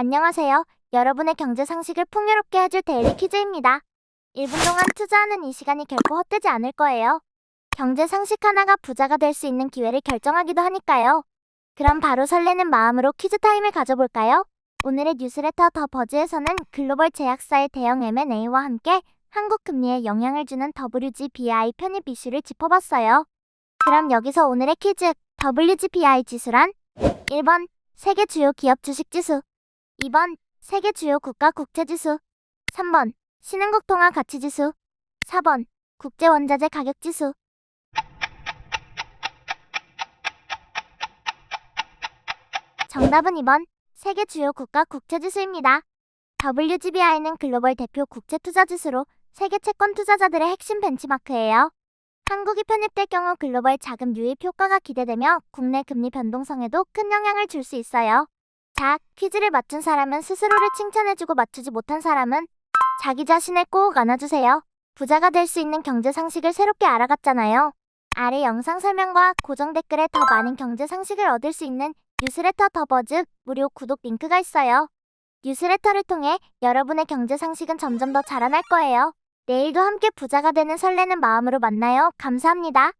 안녕하세요. 여러분의 경제 상식을 풍요롭게 해줄 데일리 퀴즈입니다. 1분 동안 투자하는 이 시간이 결코 헛되지 않을 거예요. 경제 상식 하나가 부자가 될 수 있는 기회를 결정하기도 하니까요. 그럼 바로 설레는 마음으로 퀴즈 타임을 가져볼까요? 오늘의 뉴스레터 더 버즈에서는 글로벌 제약사의 대형 M&A와 함께 한국 금리에 영향을 주는 WGBI 편입 이슈를 짚어봤어요. 그럼 여기서 오늘의 퀴즈 WGBI 지수란 1번 세계 주요 기업 주식 지수 2번 세계 주요 국가 국채 지수 3번 신흥국 통화 가치 지수 4번 국제 원자재 가격 지수 정답은 2번 세계 주요 국가 국채 지수입니다. WGBI는 글로벌 대표 국채 투자 지수로 세계 채권 투자자들의 핵심 벤치마크예요. 한국이 편입될 경우 글로벌 자금 유입 효과가 기대되며 국내 금리 변동성에도 큰 영향을 줄 수 있어요. 자, 퀴즈를 맞춘 사람은 스스로를 칭찬해주고 맞추지 못한 사람은 자기 자신을 꼭 안아주세요. 부자가 될 수 있는 경제 상식을 새롭게 알아갔잖아요. 아래 영상 설명과 고정 댓글에 더 많은 경제 상식을 얻을 수 있는 뉴스레터 더 버즈 무료 구독 링크가 있어요. 뉴스레터를 통해 여러분의 경제 상식은 점점 더 자라날 거예요. 내일도 함께 부자가 되는 설레는 마음으로 만나요. 감사합니다.